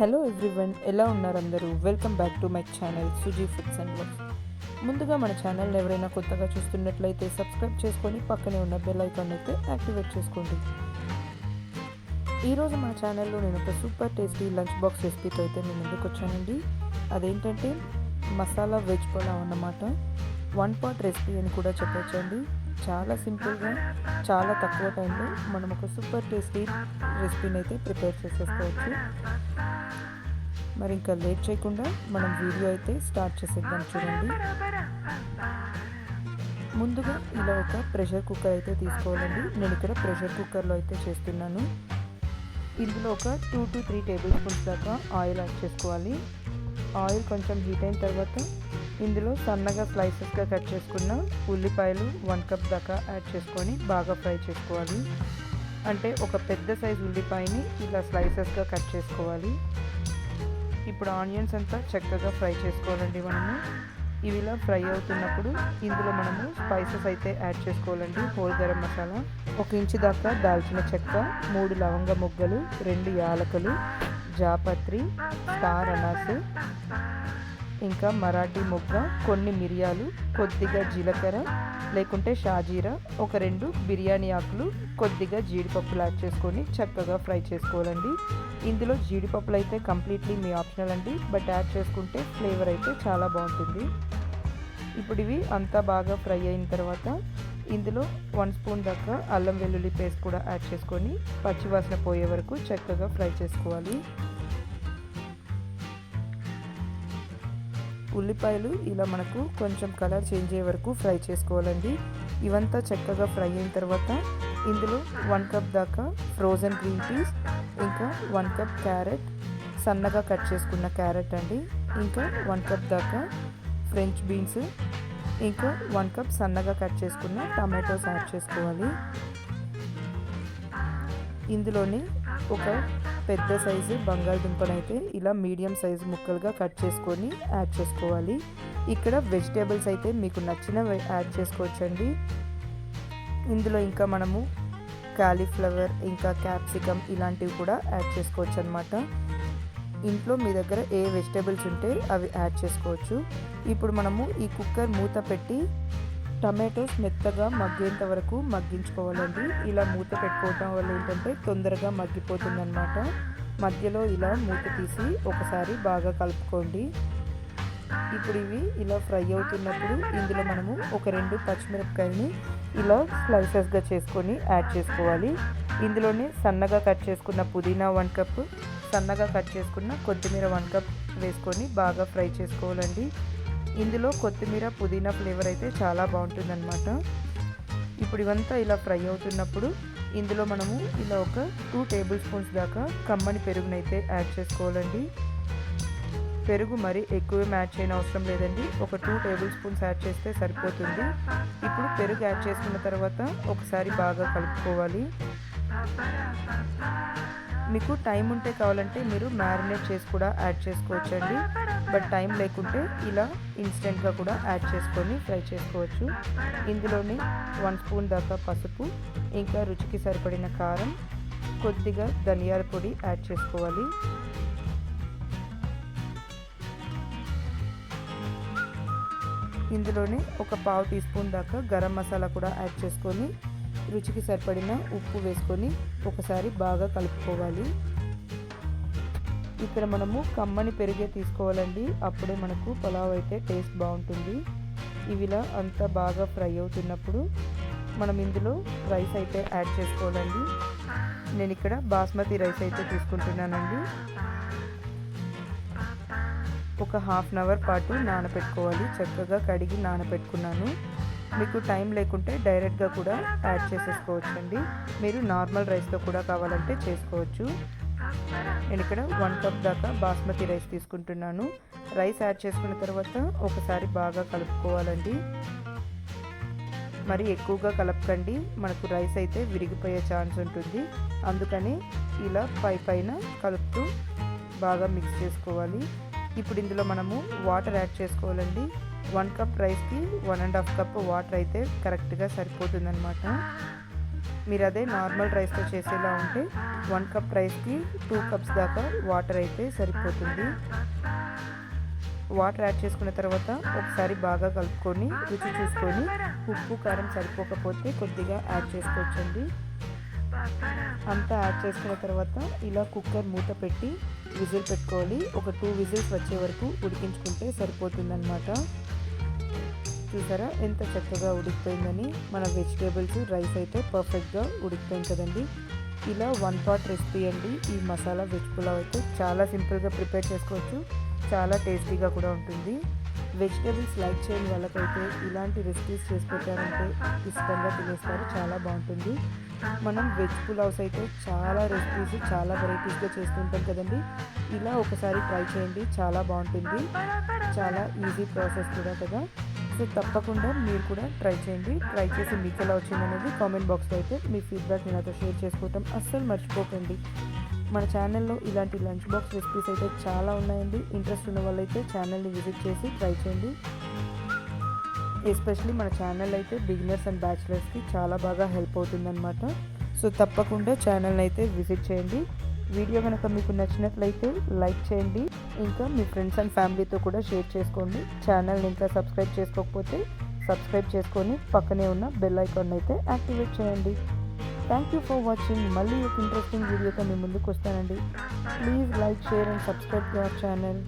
Hello everyone ఎలా ఉన్నారు అందరూ? Welcome back to my channel Suji foods and blogs ముందుగా మన ఛానల్ ఎవరైనా కొత్తగా చూస్తున్నట్లయితే సబ్స్క్రైబ్ చేసుకొని పక్కనే ఉన్న బెల్ ఐకాన్ అయితే యాక్టివేట్ చేసుకోండి. ఈరోజు మన ఛానల్లో నేను ఒక సూపర్ టేస్టీ లంచ్ బాక్స్ రెసిపీతో అయితే నేను ముందుకు వచ్చానండి. అదేంటంటే మసాలా వెజ్ పులావ్ అన్నమాట. వన్ పాట్ రెసిపీ అని కూడా చెప్పొచ్చండి. చాలా సింపుల్గా చాలా తక్కువ టైంలో మనం ఒక సూపర్ టేస్టీ రెసిపీని అయితే ప్రిపేర్ చేసేసుకోవచ్చు. మరి ఇంకా లేట్ చేయకుండా మనం వీడియో అయితే స్టార్ట్ చేసేద్దాం చూడండి. ముందుగా ఇలా ఒక ప్రెషర్ కుక్కర్ అయితే తీసుకోవాలండి. నేను ఇక్కడ ప్రెషర్ కుక్కర్లో అయితే చేస్తున్నాను. ఇందులో ఒక two to three tablespoons దాకా ఆయిల్ యాడ్ చేసుకోవాలి. ఆయిల్ కొంచెం హీట్ అయిన తర్వాత ఇందులో సన్నగా స్లైసెస్గా కట్ చేసుకున్న ఉల్లిపాయలు వన్ కప్ దాకా యాడ్ చేసుకొని బాగా ఫ్రై చేసుకోవాలి. అంటే ఒక పెద్ద సైజు ఉల్లిపాయని ఇలా స్లైసెస్గా కట్ చేసుకోవాలి. ఇప్పుడు ఆనియన్స్ అంతా చక్కగా ఫ్రై చేసుకోవాలండి మనము. ఇవి ఇలా ఫ్రై అవుతున్నప్పుడు ఇందులో మనము స్పైసెస్ అయితే యాడ్ చేసుకోవాలండి. హోల్ గరం మసాలా ఒక ఇంచు దాకా దాల్చిన చెక్క మూడు లవంగ మొగ్గలు రెండు యాలకులు జాపత్రి స్టార్ అనాసు ఇంకా మరాఠీ మొగ్గ కొన్ని మిరియాలు కొద్దిగా జీలకర్ర లేకుంటే షాజీరా ఒక రెండు బిర్యానీ ఆకులు కొద్దిగా జీడిపప్పులు యాడ్ చేసుకొని చక్కగా ఫ్రై చేసుకోవాలండి. ఇందులో జీడిపప్పులు అయితే కంప్లీట్లీ మీ ఆప్షనల్ అండి బట్ యాడ్ చేసుకుంటే ఫ్లేవర్ అయితే చాలా బాగుంటుంది. ఇప్పుడు ఇవి అంతా బాగా ఫ్రై అయిన తర్వాత ఇందులో వన్ స్పూన్ దాకా అల్లం వెల్లుల్లి పేస్ట్ కూడా యాడ్ చేసుకొని పచ్చివాసన పోయే వరకు చక్కగా ఫ్రై చేసుకోవాలి. ఉల్లిపాయలు ఇలా మనకు కొంచెం కలర్ చేంజ్ అయ్యే వరకు ఫ్రై చేసుకోవాలండి. ఇవంతా చక్కగా ఫ్రై అయిన తర్వాత ఇందులో వన్ కప్ దాకా ఫ్రోజన్ గ్రీన్ పీస్ ఇంకా వన్ కప్ క్యారెట్ సన్నగా కట్ చేసుకున్న క్యారెట్ అండి. ఇంకా వన్ కప్ దాకా ఫ్రెంచ్ బీన్స్ ఇంకా వన్ కప్ సన్నగా కట్ చేసుకున్న టమాటోస్ యాడ్ చేసుకోవాలి. ఇందులోని ఒక పెద్ద సైజు బంగాళదుంపను అయితే ఇలా మీడియం సైజు ముక్కలుగా కట్ చేసుకొని యాడ్ చేసుకోవాలి. ఇక్కడ వెజిటేబుల్స్ అయితే మీకు నచ్చినవి యాడ్ చేసుకోవచ్చండి. ఇందులో ఇంకా మనము కాలీఫ్లవర్ ఇంకా క్యాప్సికమ్ ఇలాంటివి కూడా యాడ్ చేసుకోవచ్చు అనమాట ఇంట్లో మీ దగ్గర ఏ వెజిటేబుల్స్ ఉంటే అవి యాడ్ చేసుకోవచ్చు. ఇప్పుడు మనము ఈ కుక్కర్ మూత పెట్టి టమాటోస్ మెత్తగా మగ్గేంత వరకు మగ్గించుకోవాలండి. ఇలా మూత పెట్టుకోవటం వల్ల ఏంటంటే తొందరగా మగ్గిపోతుందన్నమాట. మధ్యలో ఇలా మూత తీసి ఒకసారి బాగా కలుపుకోండి. ఇప్పుడు ఇవి ఇలా ఫ్రై అవుతున్నప్పుడు ఇందులో మనము ఒక రెండు పచ్చిమిరపకాయని ఇలా స్లైసెస్గా చేసుకొని యాడ్ చేసుకోవాలి. ఇందులోనే సన్నగా కట్ చేసుకున్న పుదీనా వన్ కప్ సన్నగా కట్ చేసుకున్న కొత్తిమీర వన్ కప్ వేసుకొని బాగా ఫ్రై చేసుకోవాలండి. ఇందులో కొత్తిమీర పుదీనా ఫ్లేవర్ అయితే చాలా బాగుంటుందన్నమాట. ఇప్పుడు ఇవంతా ఇలా ఫ్రై అవుతున్నప్పుడు ఇందులో మనము ఇలా ఒక టూ టేబుల్ స్పూన్స్ దాకా కమ్మని పెరుగునైతే యాడ్ చేసుకోవాలండి. పెరుగు మరి ఎక్కువ యాడ్ చేయని అవసరం లేదండి. ఒక టూ టేబుల్ స్పూన్స్ యాడ్ చేస్తే సరిపోతుంది. ఇప్పుడు పెరుగు యాడ్ చేసుకున్న తర్వాత ఒకసారి బాగా కలుపుకోవాలి. మీకు టైం ఉంటే కావాలంటే మీరు మ్యారినేట్ చేసి కూడా యాడ్ చేసుకోవచ్చండి. బట్ టైం లేకుంటే ఇలా ఇన్స్టెంట్గా కూడా యాడ్ చేసుకొని ఫ్రై చేసుకోవచ్చు. ఇందులోని వన్ స్పూన్ దాకా పసుపు ఇంకా రుచికి సరిపడిన కారం కొద్దిగా ధనియాల పొడి యాడ్ చేసుకోవాలి. ఇందులోనే ఒక పావు టీ స్పూన్ దాకా గరం మసాలా కూడా యాడ్ చేసుకొని రుచికి సరిపడిన ఉప్పు వేసుకొని ఒకసారి బాగా కలుపుకోవాలి. ఇక్కడ మనము కమ్మని పెరిగే తీసుకోవాలండి. అప్పుడే మనకు పులావ్ అయితే టేస్ట్ బాగుంటుంది. ఇవిలా అంతా బాగా ఫ్రై అవుతున్నప్పుడు మనం ఇందులో రైస్ అయితే యాడ్ చేసుకోవాలండి. నేను ఇక్కడ బాస్మతి రైస్ అయితే తీసుకుంటున్నానండి. ఒక హాఫ్ అన్ అవర్ పాటు నానబెట్టుకోవాలి చక్కగా కడిగి నానబెట్టుకున్నాను మీకు టైం లేకుంటే డైరెక్ట్గా కూడా యాడ్ చేసేసుకోవచ్చండి. మీరు నార్మల్ రైస్తో కూడా కావాలంటే చేసుకోవచ్చు. నేను ఇక్కడ వన్ కప్ దాకా బాస్మతి రైస్ తీసుకుంటున్నాను. రైస్ యాడ్ చేసుకున్న తర్వాత ఒకసారి బాగా కలుపుకోవాలండి. మరి ఎక్కువగా కలపకండి. మనకు రైస్ అయితే విరిగిపోయే ఛాన్స్ ఉంటుంది. అందుకని ఇలా పై పైన కలుపుతూ బాగా మిక్స్ చేసుకోవాలి. ఇప్పుడు ఇందులో మనము వాటర్ యాడ్ చేసుకోవాలండి. వన్ కప్ రైస్కి one and half cup water అయితే కరెక్ట్గా సరిపోతుందన్నమాట. మీరు అదే నార్మల్ రైస్తో చేసేలా ఉంటే వన్ కప్ రైస్కి టూ కప్స్ దాకా వాటర్ అయితే సరిపోతుంది. వాటర్ యాడ్ చేసుకున్న తర్వాత ఒకసారి బాగా కలుపుకొని రుచి చూసుకొని ఉప్పు కారం సరిపోకపోతే కొద్దిగా యాడ్ చేసుకోవచ్చండి. అంతా యాడ్ చేసుకున్న తర్వాత ఇలా కుక్కర్ మూత పెట్టి విజిల్ పెట్టుకోవాలి. ఒక టూ విజిల్స్ వచ్చే వరకు ఉడికించుకుంటే సరిపోతుందన్నమాట. చూసారా? ఎంత చక్కగా ఉడికిపోయిందని. మన వెజిటేబుల్స్ రైస్ అయితే పర్ఫెక్ట్గా ఉడికిపోయింది కదండి. ఇలా వన్ పాట్ రెసిపీ అండి. ఈ మసాలా వెజ్ పులావ్ అయితే చాలా సింపుల్గా ప్రిపేర్ చేసుకోవచ్చు. చాలా టేస్టీగా కూడా ఉంటుంది. వెజిటేబుల్స్ లైక్ చేయని వాళ్ళకైతే ఇలాంటి రెసిపీస్ చేసి పెట్టారంటే ఇష్టంగా తినేస్తారు. చాలా బాగుంటుంది. మనం వెజ్ పులావ్స్ అయితే చాలా రెసిపీస్ చాలా వెరైటీస్గా చేస్తుంటాం కదండి. ఇలా ఒకసారి ట్రై చేయండి. చాలా బాగుంటుంది. చాలా ఈజీ ప్రాసెస్ కూడా కదా. సో తప్పకుండా మీరు కూడా ట్రై చేయండి. ట్రై చేసి మీకు ఎలా వచ్చిందనేది కామెంట్ బాక్స్లో అయితే మీ ఫీడ్బ్యాక్ నాతో షేర్ చేసుకోవటం అస్సలు మర్చిపోకండి. మన ఛానల్లో ఇలాంటి లంచ్ బాక్స్ రెసిపీస్ అయితే చాలా ఉన్నాయండి. ఇంట్రెస్ట్ ఉన్న వాళ్ళైతే ఛానల్ని విజిట్ చేసి ట్రై చేయండి. ఎస్పెషలీ మన ఛానల్ అయితే బిగినర్స్ అండ్ బ్యాచిలర్స్కి చాలా బాగా హెల్ప్ అవుతుందన్నమాట. సో తప్పకుండా ఛానల్ని అయితే విజిట్ చేయండి. వీడియో కనుక మీకు నచ్చినట్లయితే లైక్ చేయండి. ఇంకా మీ ఫ్రెండ్స్ అండ్ ఫ్యామిలీతో కూడా షేర్ చేసుకోండి. ఛానల్ని ఇంకా సబ్స్క్రైబ్ చేసుకోకపోతే సబ్స్క్రైబ్ చేసుకొని పక్కనే ఉన్న బెల్ ఐకాన్ అయితే యాక్టివేట్ చేయండి. థ్యాంక్ యూ ఫర్ వాచింగ్ మళ్ళీ ఒక ఇంట్రెస్టింగ్ వీడియోతో మీ ముందుకు వస్తానండి. Please like share and subscribe to our channel